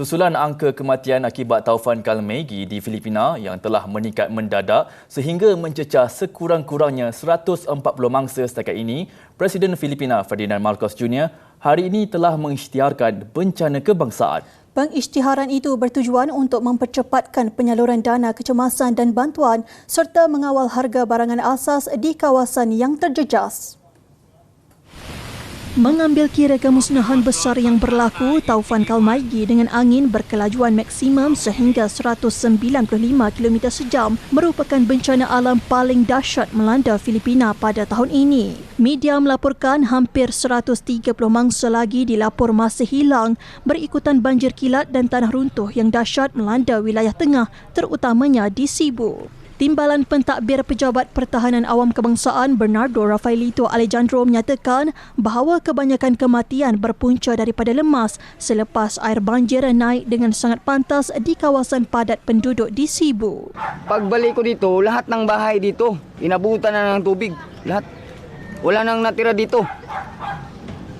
Susulan angka kematian akibat taufan Kalmegi di Filipina yang telah meningkat mendadak sehingga mencecah sekurang-kurangnya 140 mangsa setakat ini, Presiden Filipina Ferdinand Marcos Jr. hari ini telah mengisytiharkan bencana kebangsaan. Pengisytiharan itu bertujuan untuk mempercepatkan penyaluran dana kecemasan dan bantuan serta mengawal harga barangan asas di kawasan yang terjejas. Mengambil kira kemusnahan besar yang berlaku, Taufan Kalmaigi dengan angin berkelajuan maksimum sehingga 195 km sejam merupakan bencana alam paling dahsyat melanda Filipina pada tahun ini. Media melaporkan hampir 130 mangsa lagi dilapor masih hilang berikutan banjir kilat dan tanah runtuh yang dahsyat melanda wilayah tengah terutamanya di Cebu. Timbalan Pentadbir Pejabat Pertahanan Awam Kebangsaan Bernardo Rafaelito Alejandro menyatakan bahawa kebanyakan kematian berpunca daripada lemas selepas air banjir naik dengan sangat pantas di kawasan padat penduduk di Cebu. Pagbalik ko dito, lahat ng bahay dito, inabutan na ng tubig. Lahat. Wala nang natira dito.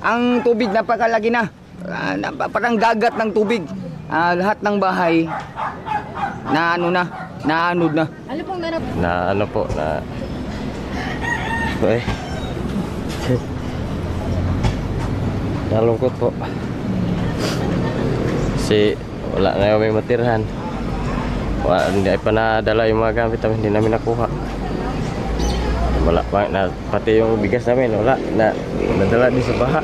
Ang tubig napakalaki na. Ah, parang dagat ng tubig. Uh, lahat ng bahay na ano na, naanod na. Ano pong nanap? Na ano po, na... Eh. Nalungkot po. Si wala na yung may matirhan. Wala, hindi pa nadala yung mga gamit namin, hindi namin nakuha. Wala pa, na, pati yung bigas namin, wala, na, nadala di sa baha.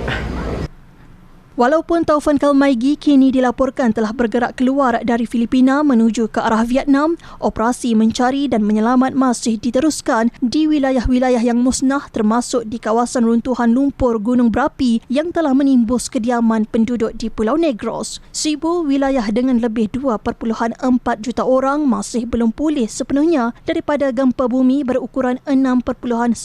Walaupun Taufan Kalmaigi kini dilaporkan telah bergerak keluar dari Filipina menuju ke arah Vietnam, operasi mencari dan menyelamat masih diteruskan di wilayah-wilayah yang musnah termasuk di kawasan runtuhan lumpur gunung berapi yang telah menimbus kediaman penduduk di Pulau Negros. Cebu, wilayah dengan lebih 2.4 juta orang masih belum pulih sepenuhnya daripada gempa bumi berukuran 6.9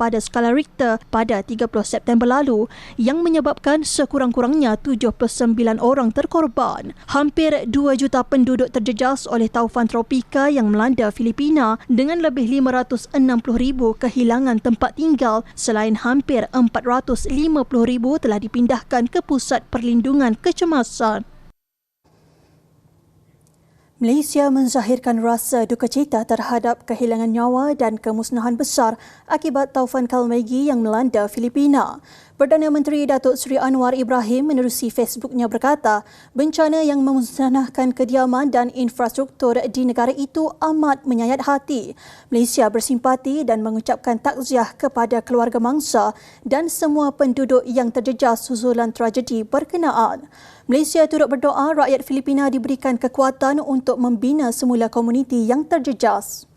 pada skala Richter pada 30 September lalu yang menyebabkan sekurang-kurangnya kurangnya 79 orang terkorban. Hampir 2 juta penduduk terjejas oleh taufan tropika yang melanda Filipina dengan lebih 560 ribu kehilangan tempat tinggal selain hampir 450 ribu telah dipindahkan ke pusat perlindungan kecemasan. Malaysia menzahirkan rasa duka cita terhadap kehilangan nyawa dan kemusnahan besar akibat taufan Kalmegi yang melanda Filipina. Perdana Menteri Datuk Seri Anwar Ibrahim menerusi Facebooknya berkata, bencana yang memusnahkan kediaman dan infrastruktur di negara itu amat menyayat hati. Malaysia bersimpati dan mengucapkan takziah kepada keluarga mangsa dan semua penduduk yang terjejas susulan tragedi berkenaan. Malaysia turut berdoa rakyat Filipina diberikan kekuatan untuk membina semula komuniti yang terjejas.